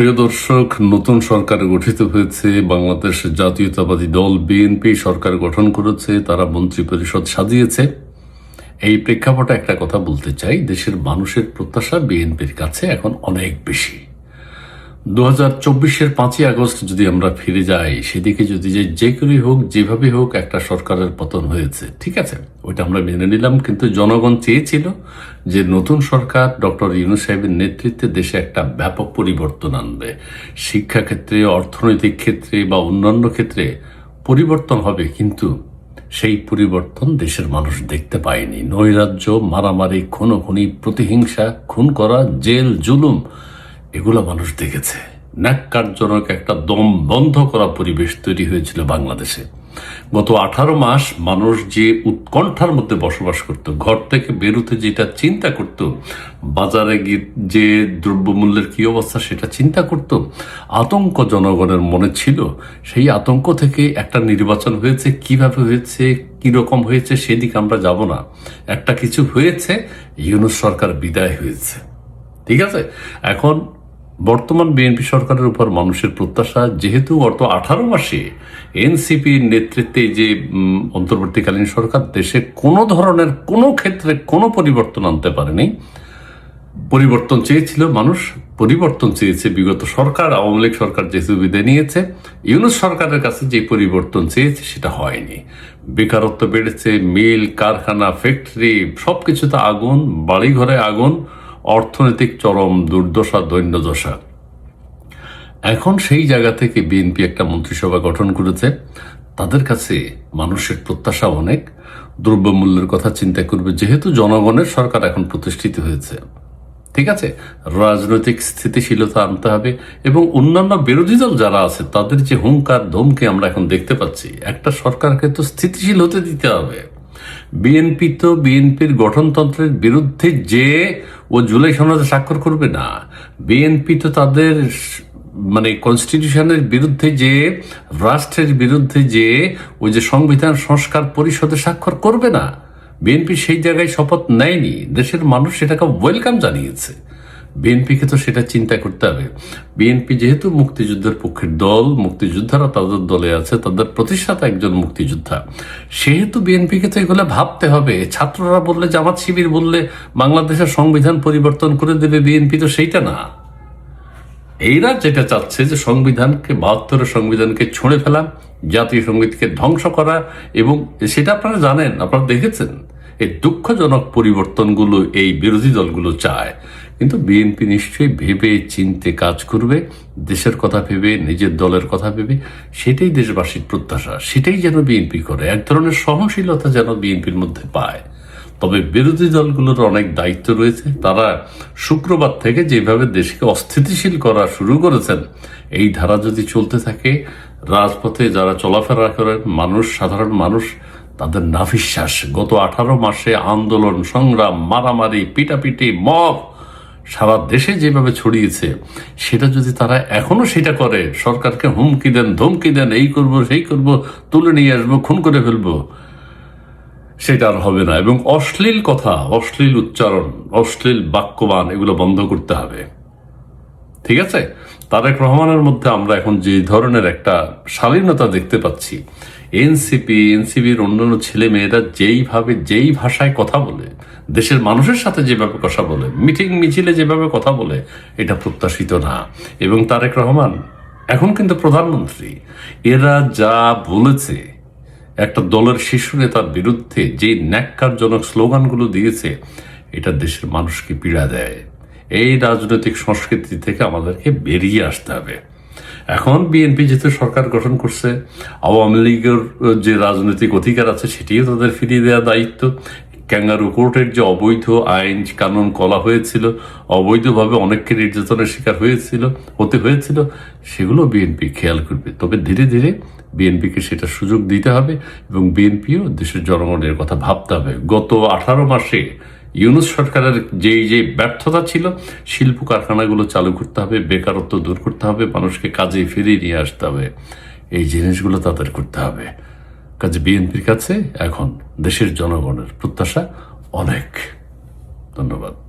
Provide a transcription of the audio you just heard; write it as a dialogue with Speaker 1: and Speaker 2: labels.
Speaker 1: প্রিয় দর্শক, নতুন সরকার গঠিত হয়েছে। বাংলাদেশ জাতীয়তাবাদী দল বিএনপি সরকার গঠন করেছে, তারা মন্ত্রী পরিষদ সাজিয়েছে। এই প্রেক্ষাপটে একটা কথা বলতে চাই, দেশের মানুষের প্রত্যাশা বিএনপির কাছে এখন অনেক বেশি। দু হাজার চব্বিশের পাঁচই আগস্ট যদি আমরা ফিরে যাই, সেদিকে যদি যে যে করেই হোক যেভাবে হোক, একটা সরকারের পতন হয়েছে। ঠিক আছে? ওইটা আমরা মেনে নিলাম, কিন্তু জনগণ চেয়েছিল যে নতুন সরকার ডক্টর ইউনুস সাহেবের নেতৃত্বে দেশে একটা ব্যাপক পরিবর্তন আনবে। শিক্ষাক্ষেত্রে, অর্থনৈতিক ক্ষেত্রে বা অন্যান্য ক্ষেত্রে পরিবর্তন হবে, কিন্তু সেই পরিবর্তন দেশের মানুষ দেখতে পায়নি। নৈরাজ্য, মারামারি, খুনোখুনি, প্রতিহিংসা, খুন করা, জেল, জুলুম এগুলো মানুষ দেখেছে। ন্যাক্কারজনক একটা দম বন্ধ করা পরিবেশ তৈরি হয়েছিল বাংলাদেশে। গত আঠারো মাস মানুষ যে উৎকণ্ঠার মধ্যে বসবাস করত, ঘর থেকে বেরোতে যেটা চিন্তা করত, বাজারে গিয়ে যে দ্রব্যমূল্যের কি অবস্থা সেটা চিন্তা করত, আতঙ্ক জনগণের মনে ছিল। সেই আতঙ্ক থেকে একটা নির্বাচন হয়েছে, কীভাবে হয়েছে, কি রকম হয়েছে সেদিকে আমরা যাব না। একটা কিছু হয়েছে, ইউনুস সরকার বিদায় হয়েছে। ঠিক আছে? এখন বর্তমান বিএনপি সরকারের উপর মানুষের প্রত্যাশা, যেহেতু গত আঠারো মাসে এনসিপির নেতৃত্বে যে অন্তর্বর্তীকালীন সরকার, দেশে কোনো ধরনের কোনো ক্ষেত্রে কোনো পরিবর্তন আনতে পারেনি। পরিবর্তন চেয়েছিল মানুষ, পরিবর্তন চেয়েছে বিগত সরকার, আওয়ামী লীগ সরকার যে সুবিধা নিয়েছে, ইউনুস সরকারের কাছে যে পরিবর্তন চেয়েছে সেটা হয়নি। বেকারত্ব বেড়েছে, মিল, কারখানা, ফ্যাক্টরি, সবকিছুতে আগুন, বাড়িঘরে আগুন অর্থনৈতিক চরম দুর্দশা, দৈন্যদশা। এখন সেই জায়গা থেকে বিএনপি একটা মন্ত্রিসভা গঠন করেছে। তাদের কাছে মানুষের প্রত্যাশা অনেক। দ্রব্যমূল্যের কথা চিন্তা করবে। যেহেতু জনগণের সরকার এখন প্রতিষ্ঠিত হয়েছে। ঠিক আছে? রাজনৈতিক স্থিতিশীলতা আনতে হবে এবং অন্যান্য বিরোধী দল যারা আছে, তাদের যে হুঙ্কার, ধমকে আমরা এখন দেখতে পাচ্ছি, একটা সরকারকে তো স্থিতিশীল হতে দিতে হবে। বিএনপি তো বিএনপির গঠনতন্ত্রের বিরুদ্ধে যে ও জুলাই সনদে স্বাক্ষর করবে না। বিএনপি তো তাদের মানে কনস্টিটিউশনের বিরুদ্ধে যে, রাষ্ট্রের বিরুদ্ধে যে ওই যে সংবিধান সংস্কার পরিষদে স্বাক্ষর করবে না। বিএনপি সেই জায়গায় শপথ নেয়নি। দেশের মানুষ সেটাকে ওয়েলকাম জানিয়েছে। বিএনপিকে তো সেটা চিন্তা করতে হবে। বিএনপি যেহেতু মুক্তিযুদ্ধের পক্ষের দল, মুক্তিযোদ্ধারা তাদের দলে আছে, তাদের প্রতিষ্ঠাতা একজন মুক্তিযোদ্ধা। সেহেতু বিএনপিকে তো এগুলো ভাবতে হবে। ছাত্ররা বললে, জামাত শিবির বললে, বাংলাদেশের সংবিধান পরিবর্তন করে দেবে বিএনপি তো সেইটা না। এইরা যেটা চাচ্ছে যে সংবিধানকে বাহাত্তরের সংবিধানকে ছুঁড়ে ফেলা, জাতীয় সঙ্গীতকে ধ্বংস করা এবং সেটা আপনারা জানেন, আপনারা দেখেছেন, এই দুঃখজনক পরিবর্তনগুলো এই বিরোধী দলগুলো চায়। কিন্তু বিএনপি নিশ্চয়ই ভেবে চিনতে কাজ করবে, দেশের কথা ভেবে, নিজের দলের কথা ভেবে, সেটাই দেশবাসীর প্রত্যাশা, সেটাই যেন বিএনপি করে। এক ধরনের সহনশীলতা যেন বিএনপির মধ্যে পায়। তবে বিরোধী দলগুলোর অনেক দায়িত্ব রয়েছে। তারা শুক্রবার থেকে যেভাবে দেশকে অস্থিতিশীল করা শুরু করেছেন, এই ধারা যদি চলতে থাকে, রাজপথে যারা চলাফেরা করেন, মানুষ, সাধারণ মানুষ, তাদের নাভিশ্বাস গত আঠারো মাসে আন্দোলন, সংগ্রাম, মারামারি, পিটাপিটি, মব সারা দেশে যেভাবে ছড়িয়েছে, সেটা যদি তারা এখনও সেটা করে, সরকারকে হুমকি দেন, ধমকি দেন, এই করব, সেই করব, তুলে নিয়ে আসব, খুন করে ফেলব, সেটা আর হবে না। এবং অশ্লীল কথা, অশ্লীল উচ্চারণ, অশ্লীল বাক্যবান, এগুলো বন্ধ করতে হবে। ঠিক আছে? তারেক রহমানের মধ্যে আমরা এখন যে ধরনের একটা শালীনতা দেখতে পাচ্ছি এনসিপি এনসিপির অন্যান্য ছেলে মেয়েরা যেইভাবে, যেই ভাষায় কথা বলে, দেশের মানুষের সাথে যেভাবে কথা বলে, মিটিং, মিছিলে যেভাবে কথা বলে, এটা প্রত্যাশিত না। এবং তারেক রহমান এখন কিন্তু প্রধানমন্ত্রী। এরা যা বলেছে, একটা দলের শীর্ষ নেতার বিরুদ্ধে যে ন্যাক্কারজনক স্লোগানগুলো দিয়েছে, এটা দেশের মানুষকে পীড়া দেয়। এই রাজনৈতিক সংস্কৃতি থেকে আমাদেরকে বেরিয়ে আসতে হবে। এখন বিএনপি যেহেতু সরকার গঠন করছে, আওয়ামী লীগের যে রাজনৈতিক অধিকার আছে সেটিও তাদের ফিরিয়ে দেওয়া দায়িত্ব। ক্যাঙ্গারু কোর্টের যে অবৈধ আইন কানুন কলা হয়েছিল, অবৈধভাবে অনেককে নির্যাতনের শিকার হয়েছিল, হতে হয়েছিল, সেগুলো বিএনপি খেয়াল করবে। তবে ধীরে ধীরে বিএনপিকে সেটা সুযোগ দিতে হবে এবং বিএনপিও দেশের জনগণের কথা ভাবতে হবে। গত আঠারো মাসে ইউনুস সরকারের যেই যে ব্যর্থতা ছিল, শিল্প কারখানাগুলো চালু করতে হবে, বেকারত্ব দূর করতে হবে, মানুষকে কাজে ফিরিয়ে নিয়ে আসতে হবে। এই জিনিসগুলো তাদের করতে হবে। কাজে বিএনপির কাছে এখন দেশের জনগণের প্রত্যাশা অনেক। ধন্যবাদ।